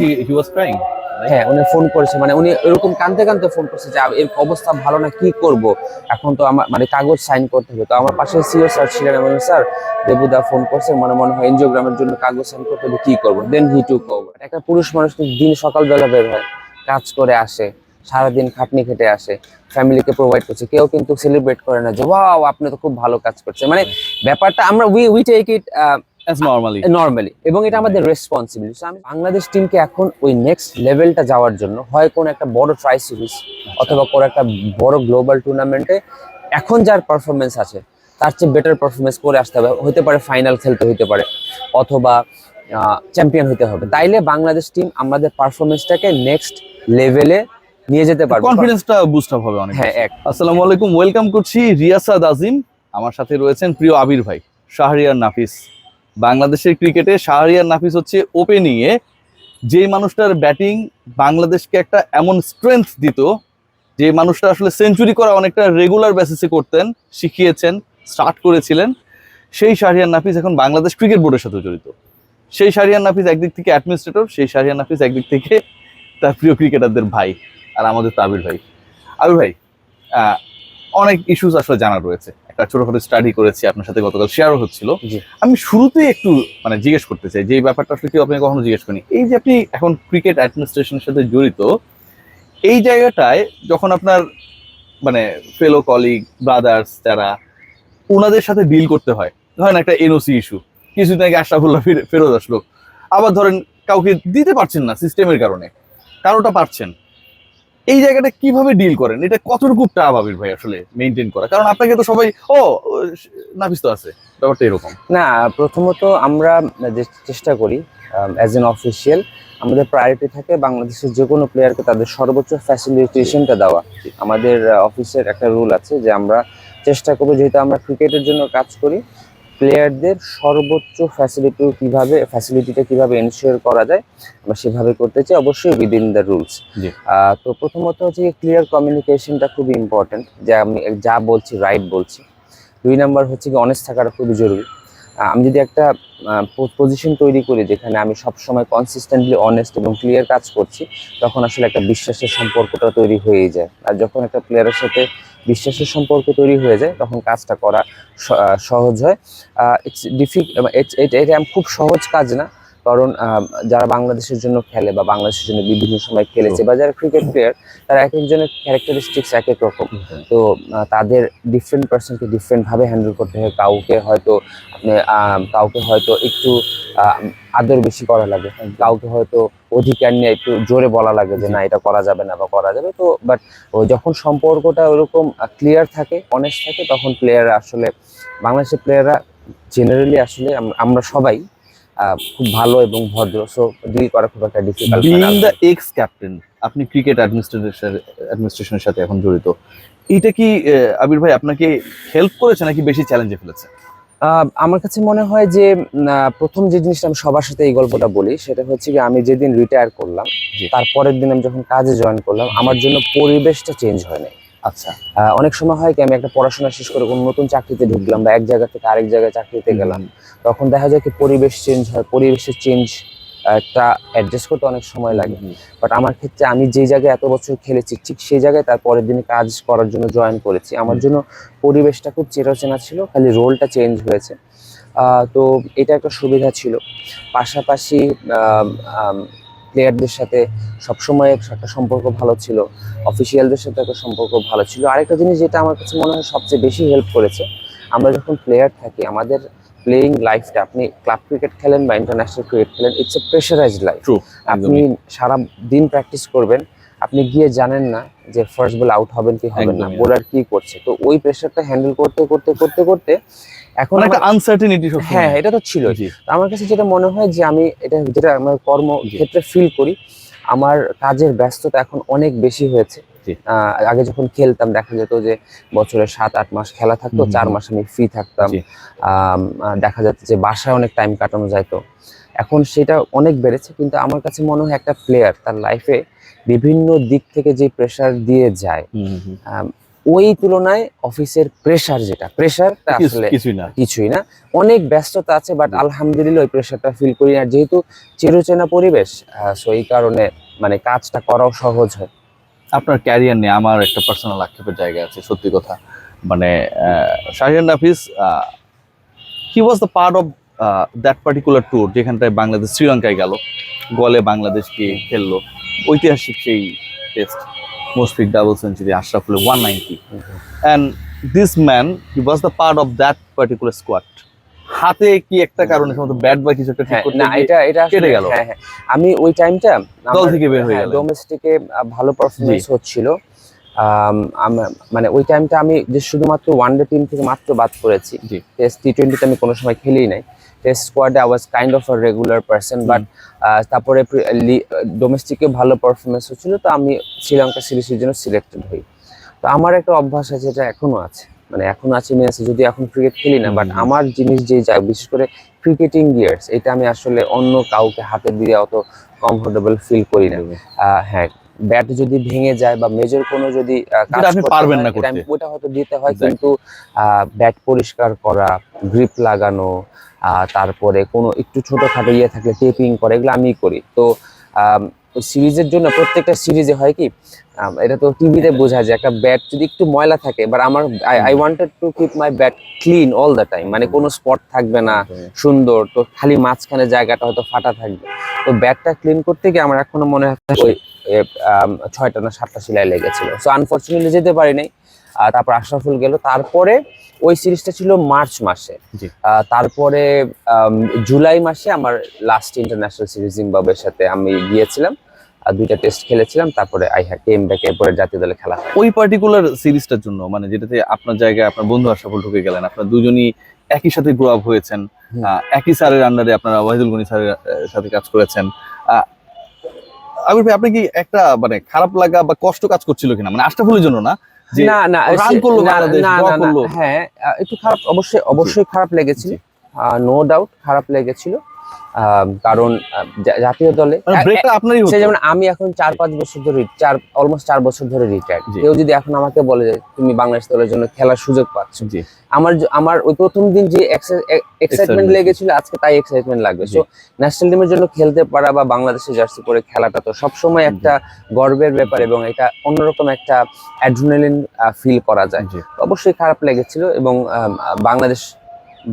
হি হ্যাঁ উনি ফোন করেছে মানে উনি এরকম কানতে কানতে ফোন করছে যে এর অবস্থা ভালো না কি করব? এখন তো আমার মানে কাগজ সাইন করতে হবে। তো আমার পাশে সিও স্যার ছিলেন বললাম, স্যার দেবুদা ফোন করছে মনে মনে হয় এনজিওগ্রামের জন্য কাগজ সাইন করতে হবে কি করব? দেন হি টু ওভার একটা পুরুষ মানুষ তো দিন সকালবেলা বের হয় কাজ করে আসে সারাদিন খাটনি খেটে আসে ফ্যামিলিকে প্রোভাইড করছে কেউ কিন্তু সেলিব্রেট করে না যে ওয়াও আপনি তো খুব ভালো কাজ করছে মানে ব্যাপারটা আমরা we we take it normally normally এবং এটা আমাদের রেসপন্সিবিলিটি আমি বাংলাদেশ টিমকে এখন ওই নেক্সট লেভেলটা যাওয়ার জন্য হয় কোন একটা বড় ট্রাই সিরিজ অথবা কোন একটা বড় গ্লোবাল টুর্নামেন্টে এখন যার পারফরমেন্স আছে তার চেয়ে বেটার পারফরমেন্স করে আসতে হবে। হতে পারে ফাইনাল খেলতে হতে পারে অথবা চ্যাম্পিয়ন হতে হবে। তাইলে বাংলাদেশ টিম আমাদের পারফরমেন্সটাকে নেক্সট লেভেলে নিয়ে যেতে পারবে। কনফিডেন্সটা বুস্ট আপ হবে অনেক হ্যাঁ এক আসসালামু আলাইকুম ওয়েলকাম করছি রিয়াসাদ আজিম। আমার সাথে রয়েছেন প্রিয় আবির ভাই শাহরিয়ার নাফিস। বাংলাদেশের ক্রিকেটে শাহরিয়ার নাফিস হচ্ছে ওপেনিং এ। যে মানুষটার ব্যাটিং বাংলাদেশকে একটা এমন স্ট্রেংথ দিত, যে মানুষটা আসলে সেঞ্চুরি করা অনেকটা রেগুলার বেসিসে করতেন, শিখিয়েছেন স্টার্ট করেছিলেন। সেই শাহরিয়ার নাফিস এখন বাংলাদেশ ক্রিকেট বোর্ডের সাথে জড়িত। সেই শাহরিয়ার নাফিস একদিক থেকে অ্যাডমিনিস্ট্রেটর সেই শাহরিয়ার নাফিস একদিক থেকে তার প্রিয় ক্রিকেটারদের ভাই আর আমাদের তো আবির ভাই। আবির ভাই অনেক ইস্যুস আসলে জানা রয়েছে। একটা ছোটখাটো স্টাডি করেছি আপনার সাথে গতকাল শেয়ারও হচ্ছিল। আমি শুরুতেই একটু মানে জিজ্ঞেস করতে চাই যে ব্যাপারটা আসলে কেউ আপনি কখনো জিজ্ঞেস করেনি? এই যে আপনি এখন ক্রিকেট অ্যাডমিনিস্ট্রেশনের সাথে জড়িত এই জায়গাটায় যখন আপনার মানে ফেলো কলিগ ব্রাদার্স যারা ওনাদের সাথে ডিল করতে হয় ধরেন একটা এনওসি ইস্যু কিছুদিন আগে আশরাফুল্লাহ ফিরে- ফেরত আসলো। আবার ধরেন কাউকে দিতে পারছেন না সিস্টেমের কারণে কারোটা পারছেন। এই জায়গাটা কীভাবে ডিল করেন? এটা কতটুকু টাফ ভাই আসলে মেনটেন করা? কারণ আপনাকে তো সবাই, ও, নাফিস তো আছে। ব্যাপারটা এরকম। না, প্রথমত আমরা যে চেষ্টা করি অ্যাজ এন অফিসিয়াল আমাদের প্রায়োরিটি থাকে বাংলাদেশের যে কোনো প্লেয়ারকে তাদের সর্বোচ্চ ফ্যাসিলিটেশনটা দেওয়া। আমাদের অফিসের একটা রুল আছে যে আমরা চেষ্টা করব, যেহেতু আমরা ক্রিকেটের জন্য কাজ করি প্লেয়ারদের সর্বোচ্চ ফ্যাসিলিটি কীভাবে ফ্যাসিলিটিটা কীভাবে এনশিওর করা যায় আমরা সেভাবে করতে চাই অবশ্যই উইদিন দ্য রুলস তো প্রথমত হচ্ছে ক্লিয়ার কমিউনিকেশনটা খুব ইম্পর্টেন্ট যে আমি যা বলছি রাইট বলছি। দুই নাম্বার হচ্ছে কি অনেস্ট থাকাটা খুবই জরুরি। আমি যদি একটা পজিশন তৈরি করি যেখানে আমি সবসময় কনসিস্টেন্টলি অনেস্ট এবং ক্লিয়ার কাজ করছি তখন আসলে একটা বিশ্বাসের সম্পর্কটা তৈরি হয়েই যায়। আর যখন একটা প্লেয়ারের সাথে বিশ্বাসের সম্পর্ক তৈরি হয়ে যায়, তখন কাজটা করা সহজ হয়। ইটস ডিফিক এটা এটা খুব সহজ কাজ না। কারণ যারা বাংলাদেশের জন্য খেলে বা বাংলাদেশের জন্য বিভিন্ন সময় খেলেছে বা যারা ক্রিকেট প্লেয়ার তারা এক একজনের ক্যারেক্টারিস্টিক্স এক এক রকম তো তাদের ডিফারেন্ট পার্সনকে ডিফারেন্ট ভাবে হ্যান্ডেল করতে হয় কাউকে হয়তো আপনি কাউকে হয়তো একটু আদর বেশি করা লাগে কাউকে হয়তো অধিকার নিয়ে একটু জোরে বলা লাগে যে না এটা করা যাবে না বা করা যাবে। তো বাট যখন সম্পর্কটা ওরকম ক্লিয়ার থাকে অনেস্ট থাকে তখন প্লেয়াররা আসলে বাংলাদেশের প্লেয়াররা জেনারেলি আসলে আমরা সবাই খুব ভালো এবং ভদ্র। সো ডিল করা খুব একটা difficult being the ex captain আপনি ক্রিকেট অ্যাডমিনিস্ট্রেশন অ্যাডমিনিস্ট্রেশনের সাথে এখন জড়িত এটা কি আবির ভাই আপনাকে হেল্প করেছে নাকি বেশি চ্যালেঞ্জে ফেলেছে? আমার কাছে মনে হয় যে প্রথম যে জিনিসটা আমি সবার সাথে এই গল্পটা বলি সেটা হচ্ছে কি আমি যেদিন রিটায়ার করলাম। তারপরের দিন আমি যখন কাজে জয়েন করলাম আমার জন্য পরিবেশটা চেঞ্জ হয় নাই। আচ্ছা অনেক সময় হয় কি আমি একটা পড়াশোনা শেষ করে কোনো নতুন চাকরিতে ঢুকলাম বা এক জায়গা থেকে আরেক জায়গায় চাকরিতে গেলাম। তখন দেখা যায় কি পরিবেশ চেঞ্জ হয় পরিবেশের চেঞ্জ একটা অ্যাডজাস্ট করতে অনেক সময় লাগে। বাট আমার ক্ষেত্রে আমি যে জায়গায় এত বছর খেলেছি ঠিক সেই জায়গায় তার পরের দিনে কাজ করার জন্য জয়েন করেছি। আমার জন্য পরিবেশটা খুব চেনা ছিল খালি রোলটা চেঞ্জ হয়েছে। তো এটা একটা সুবিধা ছিল। পাশাপাশি প্লেয়ারদের সাথে সবসময় একটা সম্পর্ক ভালো ছিল অফিসিয়ালদের সাথে একটা সম্পর্ক ভালো ছিল। আরেকটা জিনিস যেটা আমার কাছে মনে হয় সবচেয়ে বেশি হেল্প করেছে আমরা যখন প্লেয়ার থাকি আমাদের প্লেয়িং লাইফটা আপনি ক্লাব ক্রিকেট খেলেন বা ইন্টারন্যাশনাল ক্রিকেট খেলেন ইটস এ প্রেশারাইজড লাইফ আপনি সারা দিন প্র্যাকটিস করবেন আপনি গিয়ে জানেন না যে ফার্স্ট বল আউট হবেন কি হবেন না বোলার কি করছে। তো ওই প্রেশারটা হ্যান্ডেল করতে করতে করতে করতে এখন মানে একটা আনসার্টেনিটি হ্যাঁ এটা তো ছিল আমার কাছে যেটা মনে হয় যে আমি এটা যেটা আমার কর্ম ক্ষেত্রে ফিল করি আমার কাজের ব্যস্ততা এখন অনেক বেশি হয়েছে। আগে যখন খেলতাম দেখা যেত যে বছরে সাত আট মাস খেলা থাকতো চার মাস আমি ফ্রি থাকতাম। দেখা যাচ্ছে যে বাসায় অনেক টাইম কাটানো যাইতো। এখন সেটা অনেক বেড়েছে কিন্তু আমার কাছে মনে হয় একটা প্লেয়ার তার লাইফে বিভিন্ন দিক থেকে যে প্রেশার দিয়ে যায় ওই তুলনায় অফিসের প্রেসার যেটা প্রেশার আসলে কিছুই না। কিছুই না। অনেক ব্যস্ততা আছে বাট। আলহামদুলিল্লাহ ওই প্রেশারটা ফিল করি না। যেহেতু চিরচেনা পরিবেশ সো এই কারণে মানে কাজটা করাও সহজ হয়। আপনার ক্যারিয়ার নিয়ে আমার একটা পার্সোনাল আক্ষেপের জায়গা আছে সত্যি কথা। মানে Shahriar Nafees he was the part of that particular tour যেখানটায় বাংলাদেশ শ্রীলঙ্কায় গেল। গলে বাংলাদেশকে খেললো। ঐতিহাসিক সেই test double century Ashraful one ninety and this man he was the part of that particular squad হাতে কি একটা কারণে সম্ভবত ব্যাট বা কিছু একটা ঠিক হ্যাঁ করতে না এটা এটা কেটে গেল। হ্যাঁ হ্যাঁ। আমি ওই টাইমটা দল থেকে বের হয়ে গেলেন। ডোমেস্টিকে ভালো পারফরমেন্স হচ্ছিল। মানে ওই টাইমটা আমি যে শুধুমাত্র ওয়ান ডে টিম থেকে মাত্র বাদ করেছি। টেস্ট টি টোয়েন্টিতে আমি কোনো সময় খেলেই নাই। টেস্ট স্কোয়াডে I was kind of a regular person but তারপরে ডোমেস্টিকে ভালো পারফরমেন্স হচ্ছিল তো আমি শ্রীলঙ্কা সিরিজের জন্য সিলেক্টেড হই। তো আমার একটা অভ্যাস আছে যেটা এখনও আছে মানে এখন আছে মেনে আছে যদি এখন ক্রিকেট খেলি না বাট আমার জিনিস যে যায় বিশেষ করে ক্রিকেটিং গিয়ার্স এটা আমি আসলে অন্য কাউকে হাতে দিয়ে অত কমফোর্টেবল ফিল করি না। হ্যাঁ ব্যাট যদি ভেঙে যায় বা মেজর কোনো যদি আপনি পারবেন না করতে। ওটা হয়তো দিতে হয়. কিন্তু ব্যাট পরিষ্কার করা গ্রিপ লাগানো তারপরে কোনো একটু ছোটোখাটো ইয়ে থাকলে টেপিং করে, এগুলো আমি করি। তো সিরিজের জন্য প্রত্যেকটা সিরিজে হয় কি এটা তো টিভিতে বোঝা যায় একটা ব্যাট যদি একটু ময়লা থাকে বাট আমার I wanted to keep my bat clean all the time মানে কোনো স্পট থাকবে না সুন্দর তো খালি মাঝখানে জায়গাটা হয়তো ফাটা থাকবে। তো ব্যাটটা ক্লিন করতে গিয়ে আমার এখনও মনে হয় ওই ছয়টা না সাতটা সেলাই লেগেছিল। সো আনফর্চুনেটলি যেতে পারি নাই। তারপর আশরাফুল গেল। তারপরে ওই সিরিজটা ছিল মার্চ মাসে। তারপরে জুলাই মাসে আমার লাস্ট ইন্টারন্যাশনাল সিরিজ জিম্বাবুয়ের সাথে আমি গিয়েছিলাম। আর দুইটা টেস্ট খেলেছিলাম তারপরে আই কেম ব্যাক এরপরে জাতীয় দলে খেলা। ওই পার্টিকুলার সিরিজটার জন্য মানে যেটাতে আপনার জায়গায় আপনার বন্ধু আশরাফুল ঢুকে গেলেন আপনার দুজনই একই সাথে গ্রো আপ হয়েছেন একই স্যারের আন্ডারে আপনারা ওয়াহিদুল গনি স্যারের সাথে কাজ করেছেন। আবির ভাই আপনি কি একটা মানে খারাপ লাগা বা কষ্ট কাজ করছিল কিনা? মানে আশরাফুলের জন্য না না না রান করল বাংলাদেশ, করল। হ্যাঁ একটু খারাপ অবশ্যই অবশ্যই খারাপ লেগেছিল। নো ডাউট খারাপ লেগেছিল। কারণ জাতীয় দলে মানে সে যেমন আমি এখন চার পাঁচ বছর ধরে চার অলমোস্ট চার বছর ধরে রিটায়ার্ড কেউ যদি এখন আমাকে বলে যে তুমি বাংলাদেশ দলের জন্য খেলার সুযোগ পাচ্ছ। আমার আমার ওই প্রথম দিন যে এক্সাইটমেন্ট লেগেছিল আজকে তাই এক্সাইটমেন্ট লাগবে। সো ন্যাশনাল টিমের জন্য খেলতে পারা বা বাংলাদেশে জার্সি পরে খেলাটা তো সবসময় একটা গর্বের ব্যাপার এবং এটা অন্যরকম একটা অ্যাড্রিনালিন ফিল করা যায়। অবশ্যই খারাপ লেগেছিল এবং বাংলাদেশ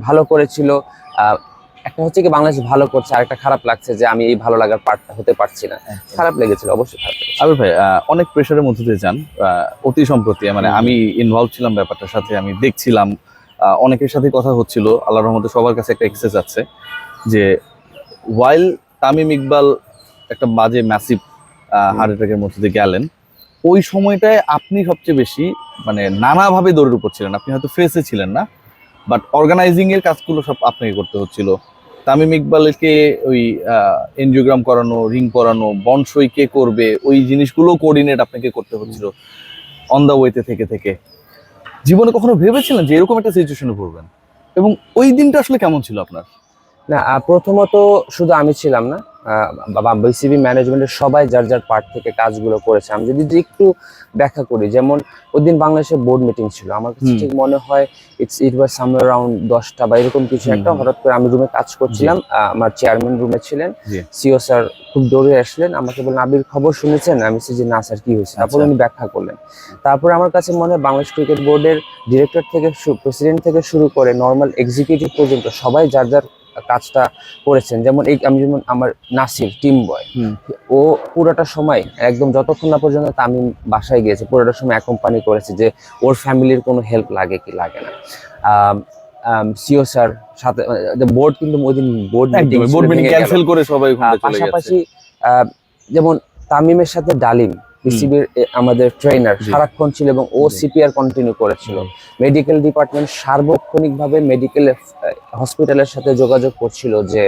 ভালো করেছিল। একটা হচ্ছে কি বাংলাদেশ ভালো করছে আর একটা খারাপ লাগছে যে আমি এই ভালো লাগার পার্টটা হতে পারছি না। খারাপ লেগেছিল অবশ্যই খারাপ আবির ভাই অনেক প্রেশারের মধ্যে দিয়ে যান অতি সম্প্রতি মানে আমি ইনভলভ ছিলাম ব্যাপারটার সাথে আমি দেখছিলাম অনেকের সাথে কথা হচ্ছিল আল্লাহর রহমতে সবার কাছে একটা এক্সেস আছে যে ওয়াইল তামিম ইকবাল একটা বাজে ম্যাসিভ হার্ট অ্যাটাকের মধ্যে দিয়ে গেলেন ওই সময়টায় আপনি সবচেয়ে বেশি মানে নানাভাবে দৌড়ের উপর ছিলেন আপনি হয়তো ফেসে ছিলেন না বাট অর্গানাইজিং এর কাজগুলো সব আপনাকে করতে হচ্ছিল। তামিম ইকবালকে ওই এনজিওগ্রাম করানো রিং করানো বনসই কে করবে, ওই জিনিসগুলো কোঅর্ডিনেট আপনাকে করতে হচ্ছিল অন দা ওয়েতে থেকে থেকে। জীবনে কখনো ভেবেছিলেন যে এরকম একটা সিচুয়েশনে পড়বেন এবং ওই দিনটা আসলে কেমন ছিল আপনার? না প্রথমত শুধু আমি ছিলাম না বিসিবি ম্যানেজমেন্টের সবাই যার যার পার্ট থেকে কাজগুলো করেছে। আমি যদি একটু ব্যাখ্যা করি যেমন ওই দিন বাংলাদেশের বোর্ড মিটিং ছিল। আমার কাছে ঠিক মনে হয় it's it was somewhere around দশটা বা এরকম কিছু একটা। হঠাৎ করে আমি রুমে কাজ করছিলাম। আমার চেয়ারম্যান রুমে ছিলেন। সিও স্যার খুব দৌড়ে আসলেন। আমাকে বললেন আবির খবর শুনেছেন? আমি যে না স্যার কি হয়েছে? তারপর আচ্ছা। উনি ব্যাখ্যা করলেন। তারপরে আমার কাছে মনে হয় বাংলাদেশ ক্রিকেট বোর্ডের ডিরেক্টর থেকে প্রেসিডেন্ট থেকে শুরু করে নর্মাল এক্সিকিউটিভ পর্যন্ত সবাই যার যার কাজটা করেছেন। যেমন এই আমি যেমন আমার নাসির টিম বয় ও পুরোটা সময় একদম যতক্ষণ না পর্যন্ত তামিম বাসায় গিয়েছে পুরোটা সময় অ্যাকম্পানি করেছে যে ওর ফ্যামিলির কোনো হেল্প লাগে কি লাগে না। সিও স্যার সাথে বোর্ড কিন্তু ওই দিন বোর্ড মিটিং বোর্ড ক্যান্সেল করে সবাই গেছে। পাশাপাশি আহ, যেমন তামিমের সাথে ডালিম বিসিবির আমাদের ট্রেনার সারাক্ষণ ছিল এবং ও সিপিআর কন্টিনিউ করেছিল। মেডিকেল ডিপার্টমেন্ট সার্বক্ষণিকভাবে মেডিকেল হসপিটালের সাথে যোগাযোগ করছিল যে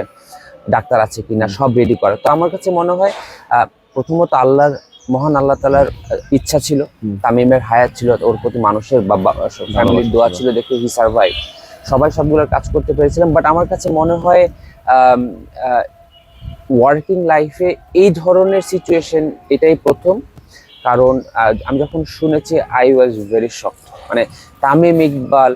ডাক্তার আছে কিনা সব রেডি করা। তো আমার কাছে মনে হয় প্রথমত আল্লাহর মহান আল্লাহ তালার ইচ্ছা ছিল। তামিমের হায়াত ছিল ওর প্রতি মানুষের ফ্যামিলির দোয়া ছিল। ছিল দেখে হি সার্ভাইভ সবাই সবগুলোর কাজ করতে পেরেছিলাম বাট আমার কাছে মনে হয় ওয়ার্কিং লাইফে এই ধরনের সিচুয়েশন এটাই প্রথম। কারণ আমি যখন শুনেছি আই ওয়াজ ভেরি শক মানে তামিম ইকবাল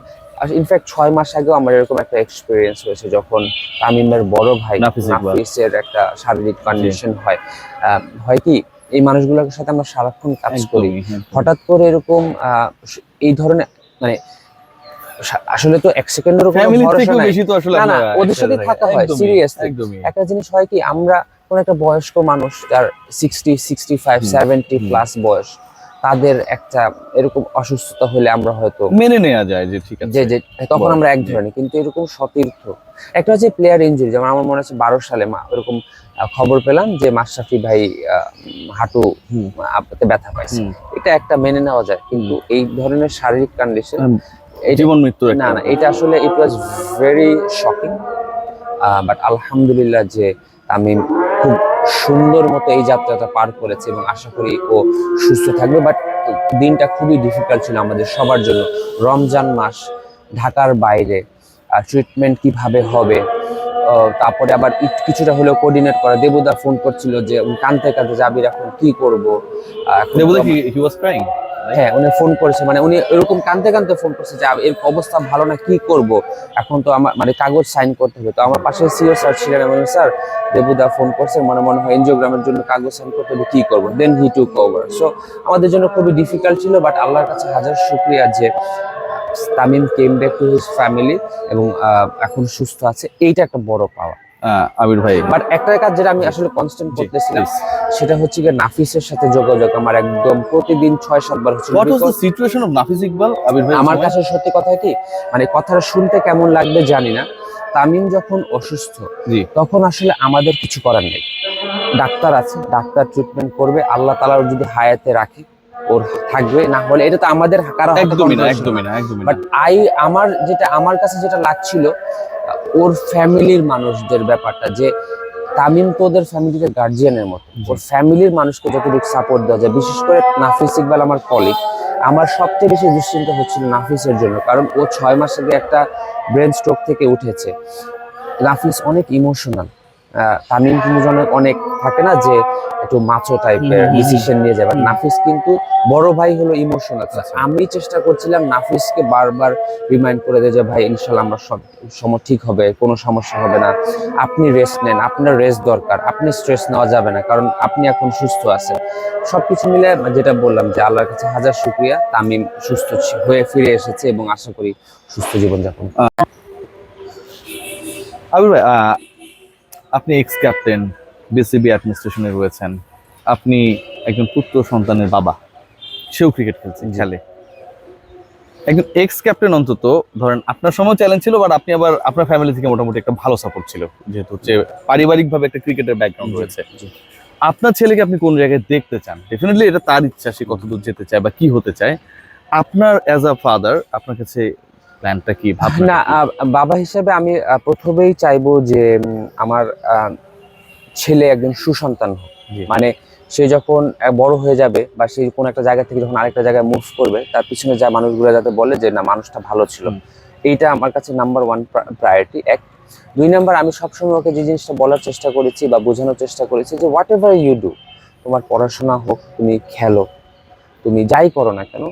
ইনফ্যাক্ট ছয় মাস আগেও আমার এরকম একটা এক্সপিরিয়েন্স হয়েছে যখন তামিমের বড় ভাই নাফিস নাফিসের একটা শারীরিক কন্ডিশন হয়। হয় কি এই মানুষগুলোর সাথে আমরা সারাক্ষণ কাজ করি। হঠাৎ করে এরকম আহ, এই ধরনের মানে আসলে তো এক সেকেন্ডের উপর বেশি তো আসলে না, ওদের সাথে থাকা হয়। একদমই। একটা জিনিস হয় কি আমরা কোন একটা বয়স্ক মানুষ যার sixty sixty five seventy plus বয়স তাদের একটা এরকম অসুস্থতা হলে আমরা হয়তো মেনে নেওয়া যায় যে ঠিক আছে যে যে তখন আমরা এক ধরনের কিন্তু এরকম সতীর্থ। একটা হচ্ছে প্লেয়ার ইনজুরি যেমন আমার মনে হচ্ছে বারো সালে মা- এরকম খবর পেলাম যে মাশরাফি ভাই হাঁটু। আপতে ব্যথা পাইছে। এটা একটা মেনে নেওয়া যায় কিন্তু এই ধরনের শারীরিক কন্ডিশন জীবন মৃত্যুর না না এটা আসলে it was very shocking but আলহামদুলিল্লাহ যে তামিম খুব সুন্দর মতো এই যাত্রাটা পার করেছে এবং আশা করি ও সুস্থ থাকবে। বাট দিনটা খুবই ডিফিকাল্ট ছিল আমাদের সবার জন্য। রমজান মাস ঢাকার বাইরে ট্রিটমেন্ট কীভাবে হবে তারপরে আবার কিছুটা হলেও কোঅর্ডিনেট করা। দেবুদা ফোন করছিল যে কানতে কানতে যাবি এখন কি করব? দেবুদা হ্যাঁ উনি ফোন করেছে মানে উনি এরকম কানতে কানতে ফোন করছে যে এর অবস্থা ভালো না, কি করব? এখন তো আমার মানে কাগজ সাইন করতে হবে। তো আমার পাশে সিও স্যার ছিলেন এবং স্যার দেবুদা ফোন করছে, মনে মনে হয় এনজিওগ্রামের জন্য কাগজ সাইন করতে হবে, কি করব? দেন হি টুক ওভার সো আমাদের জন্য খুবই ডিফিকাল্ট ছিল বাট আল্লাহর কাছে হাজার শুক্রিয়া যে, Tamim came back to his family এবং এখন সুস্থ আছে। এইটা একটা বড় পাওয়া আবির ভাই। বাট একটা কাজ যেটা আমি আসলে কনস্ট্যান্ট করতেছিলাম সেটা হচ্ছে গিয়ে নাফিসের সাথে যোগাযোগ। আমার একদম প্রতিদিন ছয় সাতবার হচ্ছে what was the situation of Nafees Iqbal Abir ভাই আমার কাছে সত্যি কথা কি মানে কথাটা শুনতে কেমন লাগবে জানি না। তামিম যখন অসুস্থ জি। তখন আসলে আমাদের কিছু করার নেই। ডাক্তার আছে ডাক্তার ট্রিটমেন্ট করবে আল্লাহ তালা যদি হায়াতে রাখে। ওর থাকবে না হলে এটা তো আমাদের কারও একদমই না একদমই না একদমই বাট আই আমার যেটা আমার কাছে যেটা লাগছিল ওর ফ্যামিলির মানুষদের ব্যাপারটা যে তামিম তো ওদের ফ্যামিলির গার্জিয়ানের মতো। ওর ফ্যামিলির মানুষকে যতটুকু সাপোর্ট দেওয়া যায় বিশেষ করে নাফিস ইকবাল আমার কলিগ আমার সবচেয়ে বেশি দুশ্চিন্তা হচ্ছিল নাফিসের জন্য কারণ ও ছয় মাস আগে একটা ব্রেন স্ট্রোক থেকে উঠেছে। নাফিস অনেক ইমোশনাল তামিম কিন্তু অনেক অনেক থাকে না যে একটু মাচো টাইপের ডিসিশন নিয়ে যাবে নাফিস কিন্তু বড় ভাই হলো ইমোশনাল আচ্ছা। আমি চেষ্টা করছিলাম নাফিসকে বারবার রিমাইন্ড করে দেয় যে ভাই ইনশাল্লাহ আমরা সব সময় ঠিক হবে কোনো সমস্যা হবে না। আপনি রেস্ট নেন আপনার রেস্ট দরকার আপনি স্ট্রেস নেওয়া যাবে না কারণ আপনি এখন সুস্থ আছেন। সবকিছু মিলে যেটা বললাম যে আল্লাহর কাছে হাজার শুক্রিয়া তামিম সুস্থ হয়ে ফিরে এসেছে এবং আশা করি সুস্থ জীবনযাপন আবির ভাই আপনি এক্স ক্যাপ্টেন বিসিবি অ্যাডমিনিস্ট্রেশনে রয়েছেন। আপনি একজন পুত্র সন্তানের বাবা। সেও ক্রিকেট খেলছেন। খেলে। একজন এক্স ক্যাপ্টেন অন্তত ধরেন আপনার সময় চ্যালেঞ্জ ছিল বাট আপনি আবার আপনার ফ্যামিলি থেকে মোটামুটি একটা ভালো সাপোর্ট ছিল। যেহেতু হচ্ছে পারিবারিকভাবে একটা ক্রিকেটের ব্যাকগ্রাউন্ড রয়েছে। আপনার ছেলেকে আপনি কোন জায়গায় দেখতে চান? ডেফিনেটলি এটা তার ইচ্ছা সে কতদূর যেতে চায় বা কি হতে চায়। আপনার অ্যাজ আ ফাদার আপনার কাছে প্ল্যানটা কি না বাবা হিসেবে আমি প্রথমেই চাইব যে আমার ছেলে একজন সুসন্তান হোক। মানে সে যখন বড় হয়ে যাবে বা সে কোনো একটা জায়গা থেকে যখন আরেকটা জায়গায় মুভ করবে তার পিছনে যা মানুষগুলো যাতে বলে যে না মানুষটা ভালো ছিল। এইটা আমার কাছে নাম্বার ওয়ান প্রায়োরিটি এক। দুই নাম্বার আমি সবসময় ওকে যে জিনিসটা বলার চেষ্টা করেছি বা বোঝানোর চেষ্টা করেছি যে হোয়াট এভার ইউ ডু তোমার পড়াশোনা হোক তুমি খেলো। তুমি যাই করো না কেন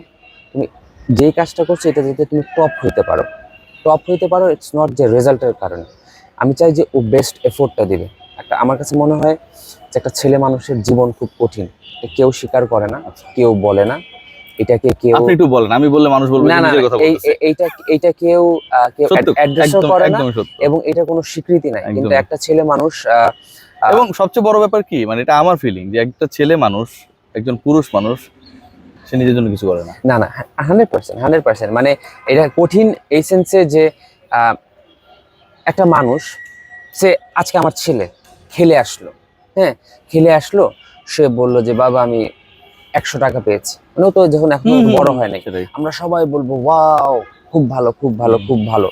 তুমি যেই কাজটা করছ এটা যাতে তুমি টপ হইতে পারো। টপ হইতে পারো ইটস নট যে রেজাল্টের কারণে। আমি চাই যে ও বেস্ট এফোর্টটা দিবে। একটা আমার কাছে মনে হয় যে একটা ছেলে মানুষের জীবন খুব কঠিন। কেউ স্বীকার করে না কেউ বলে না। এটাকে কেউ আপনি একটু বলেন আমি বললে মানুষ বলবে না না এই এইটা এইটা কেউ কেউ অ্যাড্রেসও করে না এবং এটা কোনো স্বীকৃতি নাই। কিন্তু একটা ছেলে মানুষ এবং সবচেয়ে বড় ব্যাপার কি? মানে এটা আমার ফিলিং যে একটা ছেলে মানুষ একজন পুরুষ মানুষ সে নিজের জন্য কিছু করে না। না না হান্ড্রেড পার্সেন্ট হান্ড্রেড পার্সেন্ট মানে এটা কঠিন এই সেন্সে যে একটা মানুষ সে আজকে আমার ছেলে খেলে আসলো হ্যাঁ? খেলে আসলো সে বলল যে বাবা আমি একশো টাকা পেয়েছি। মানে তো যখন এখন বড় হয় না আমরা সবাই বলব ওয়াও খুব ভালো খুব ভালো খুব ভালো।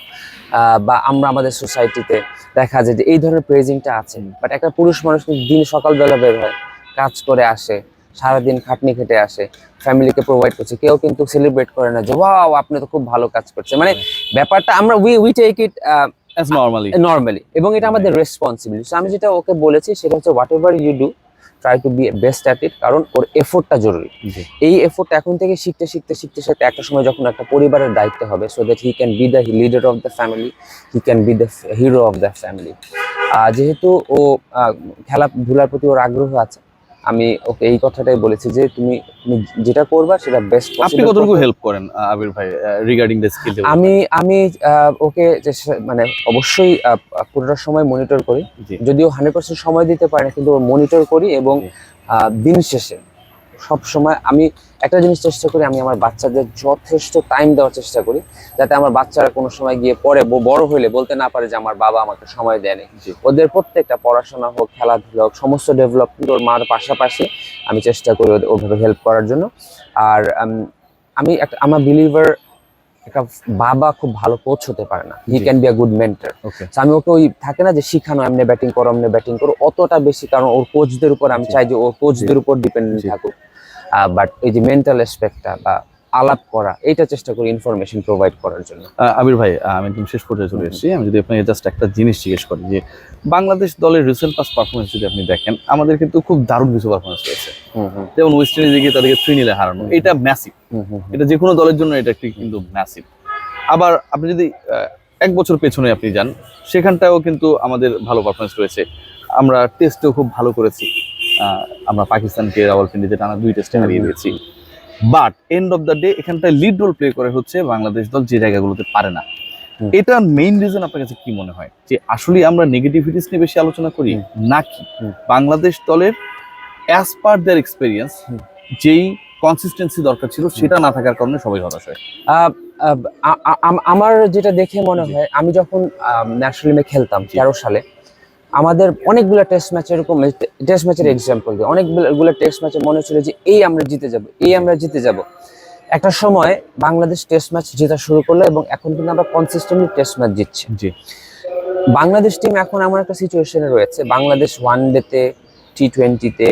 আহ, বা আমরা আমাদের সোসাইটিতে দেখা যায় যে এই ধরনের প্রেজিংটা আছে। বাট একটা পুরুষ মানুষ দিন সকালবেলা বের হয় কাজ করে আসে সারাদিন খাটনি খেটে আসে ফ্যামিলিকে প্রোভাইড করছে কেউ কিন্তু সেলিব্রেট করে না যে ওয়াও আপনি তো খুব ভালো কাজ করছেন। মানে ব্যাপারটা আমরা we we take it as normally normally এবং এটা আমাদের রেসপন্সিবিলিটি আমি যেটা ওকে বলেছি সেটা হচ্ছে whatever you do try to be best at it কারণ ওর এফোর্টটা জরুরি। এই এফোর্টটা এখন থেকে শিখতে শিখতে শিখতে শিখতে একটা সময় যখন একটা পরিবারের দায়িত্ব হবে so that he can be the leader of the family he can be the hero of the family যেহেতু ও খেলাধুলার প্রতি ওর আগ্রহ আছে আমি ওকে এই কথাটাই বলেছি যে তুমি তুমি যেটা করবা সেটা বেস্ট আপনি কতটুকু হেল্প করেন আবির ভাই রিগার্ডিং দ্য স্কিল আমি আমি ওকে যে মানে অবশ্যই পুরোটা সময় মনিটর করি। যদিও হান্ড্রেড পার্সেন্ট সময় দিতে পারে না কিন্তু মনিটর করি এবং দিন শেষে। সব সময় আমি একটা জিনিস চেষ্টা করি আমি আমার বাচ্চাদের যথেষ্ট টাইম দেওয়ার চেষ্টা করি যাতে আমার বাচ্চারা কোনো সময় গিয়ে পরে বড় হলে বলতে না পারে যে আমার বাবা আমাকে সময় দেয়নি। ওদের প্রত্যেকটা পড়াশোনা হোক খেলাধুলা হোক সমস্ত ডেভেলপমেন্ট ওর মার পাশাপাশি আমি চেষ্টা করি ওদের- ওভাবে হেল্প করার জন্য। আর আমি একটা আমার বিলিভার একটা বাবা খুব ভালো কোচ হতে পারে না। He can be a good mentor ওকে আমি ওকে ওই থাকে না যে শিখানো এমনি ব্যাটিং করো এমনি ব্যাটিং করো অতটা বেশি কারণ ওর কোচদের উপর আমি চাই যে ওর কোচদের উপর ডিপেন্ডেন্ট। থাকুক। বাট এই যে মেন্টাল অ্যাসপেক্টটা বা আলাপ করা এইটা চেষ্টা করি ইনফরমেশন প্রোভাইড করার জন্য। আবির ভাই আমি একদম শেষ পর্যায়ে চলে এসেছি। আমি যদি আপনাকে জাস্ট একটা জিনিস জিজ্ঞেস করি যে বাংলাদেশ দলের রিসেন্ট পাস পারফরমেন্স যদি আপনি দেখেন আমাদের কিন্তু খুব দারুণ কিছু পারফরমেন্স রয়েছে। যেমন ওয়েস্ট ইন্ডিজে গিয়ে তাদেরকে থ্রি নিলে হারানো এটা ম্যাসিভ। এটা যে কোনো দলের জন্য এটা একটি কিন্তু ম্যাসিভ আবার আপনি যদি এক বছর পেছনে আপনি যান সেখানটাও কিন্তু আমাদের ভালো পারফরমেন্স রয়েছে। আমরা টেস্টেও খুব ভালো করেছি। আমরা পাকিস্তানকে রাওয়ালপিন্ডিতে টানা দুই টেস্টে হারিয়ে দিয়েছি। But end of the day এখানটায় লিড রোল প্লে করে হচ্ছে বাংলাদেশ দল যে জায়গাগুলোতে পারে না। এটা মেইন রিজন আপনার কাছে কি মনে হয়? যে আসলে আমরা নেগেটিভিটিস নিয়ে বেশি আলোচনা করি? নাকি বাংলাদেশ দলের অ্যাজ পার দেয়ার এক্সপিরিয়েন্স যেই কনসিস্টেন্সি দরকার ছিল সেটা না থাকার কারণে সবাই হতাশ হয়। আমার যেটা দেখে মনে হয় আমি যখন ন্যাশনাল খেলতাম তেরো সালে আমাদের অনেকগুলো টেস্ট ম্যাচ এরকম টেস্ট ম্যাচের এক্সাম্পল দিই। অনেকগুলো টেস্ট ম্যাচে মনে হচ্ছিল যে এই আমরা জিতে যাব এই আমরা জিতে যাব। একটা সময় বাংলাদেশ টেস্ট ম্যাচ জেতা শুরু করল এবং এখন কিন্তু আমরা কনসিস্টেন্টলি টেস্ট ম্যাচ জিতছি। জি। বাংলাদেশ টিম এখন এমন একটা সিচুয়েশনে রয়েছে। বাংলাদেশ ওয়ান ডেতে টি টোয়েন্টিতে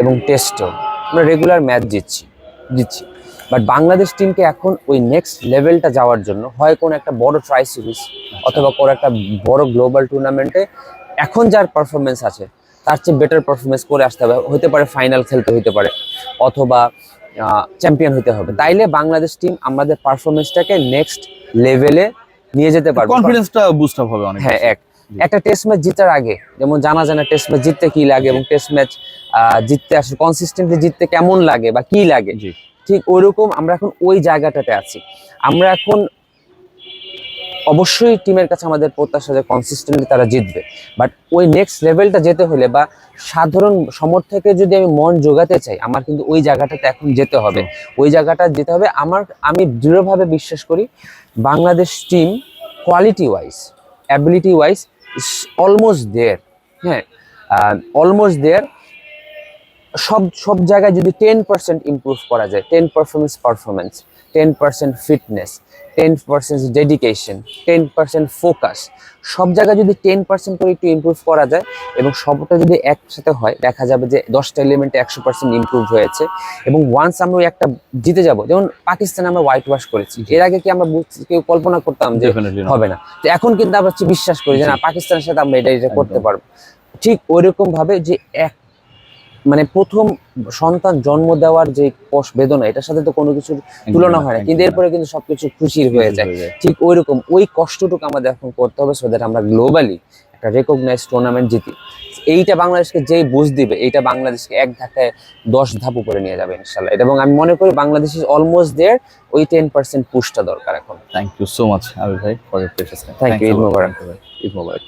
এবং টেস্টেও আমরা রেগুলার ম্যাচ জিতছি জিতছি। বাট বাংলাদেশ টিমকে এখন ওই নেক্সট লেভেলটা যাওয়ার জন্য হয় কোনো একটা বড় ট্রাই সিরিজ অথবা কোনো একটা বড় গ্লোবাল টুর্নামেন্টে এখন যার পারফরমেন্স আছে তার চেয়ে বেটার পারফরমেন্স করে আসতে হবে। হতে পারে ফাইনাল খেলতে হতে পারে। অথবা চ্যাম্পিয়ন হতে হবে। তাইলে বাংলাদেশ টিম আমাদের পারফরমেন্সটাকে নেক্সট লেভেলে নিয়ে যেতে পারবে। কনফিডেন্সটা বুস্ট আপ হবে অনেক হ্যাঁ এক। একটা টেস্ট ম্যাচ জিতার আগে যেমন জানা যায় না টেস্ট ম্যাচ জিততে কি লাগে এবং টেস্ট ম্যাচ জিততে আসলে কনসিস্টেন্টলি জিততে কেমন লাগে বা কি লাগে জি। ঠিক ওইরকম আমরা এখন ওই জায়গাটাতে আছি। আমরা এখন অবশ্যই টিমের কাছে আমাদের প্রত্যাশা যে কনসিস্টেন্টলি তারা জিতবে। বাট ওই নেক্সট লেভেলটা যেতে হলে বা সাধারণ সমর্থকের যদি আমি মন জোগাতে চাই আমার কিন্তু ওই জায়গাটাতে এখন যেতে হবে। ওই জায়গাটা যেতে হবে। আমার আমি দৃঢ়ভাবে বিশ্বাস করি Bangladesh team quality wise ability wise almost there হ্যাঁ অলমোস্ট দেয়ার সব সব জায়গায় যদি টেন পার্সেন্ট ইমপ্রুভ করা যায় ten performance performance ten percent fitness ten percent dedication ten percent focus সব জায়গায় যদি টেন পার্সেন্ট করে একটু ইমপ্রুভ করা যায় এবং সবটা যদি একসাথে হয় দেখা যাবে যে দশটা এলিমেন্টে একশো পার্সেন্ট ইমপ্রুভ হয়েছে এবং ওয়ান্স আমরা একটা জিতে যাব যেমন পাকিস্তানে আমরা হোয়াইট ওয়াশ করেছি এর আগে কি আমরা কেউ কল্পনা করতাম যে হবে না তো এখন কিন্তু আমরা বিশ্বাস করি যে না পাকিস্তানের সাথে আমরা এটা এটা করতে পারব। ঠিক ওইরকম ভাবে যে এক মানে প্রথম সন্তান জন্ম দেওয়ার যে কষ্ট বেদনা এটার সাথে তো কোনো কিছুর তুলনা হয় না। কিন্তু এরপরে কিন্তু সবকিছু খুশির হয়ে যায়। ঠিক ওইরকম ওই কষ্টটুকু আমাদের এখন করতে হবে সো দ্যাট আমরা গ্লোবালি একটা রেকগনাইজ টুর্নামেন্ট জিতি। এইটা বাংলাদেশকে যেই বুঝ দিবে এইটা বাংলাদেশকে এক ধাক্কায় দশ ধাপ উপরে নিয়ে যাবে ইনশাল্লাহ। এটা এবং আমি মনে করি বাংলাদেশ ইজ অলমোস্ট দেয়ার ওই টেন পার্সেন্ট পুশটা দরকার এখন। Thank you so much Abir ভাই for your precious Thank you. Eid Mubarak. Eid Mubarak.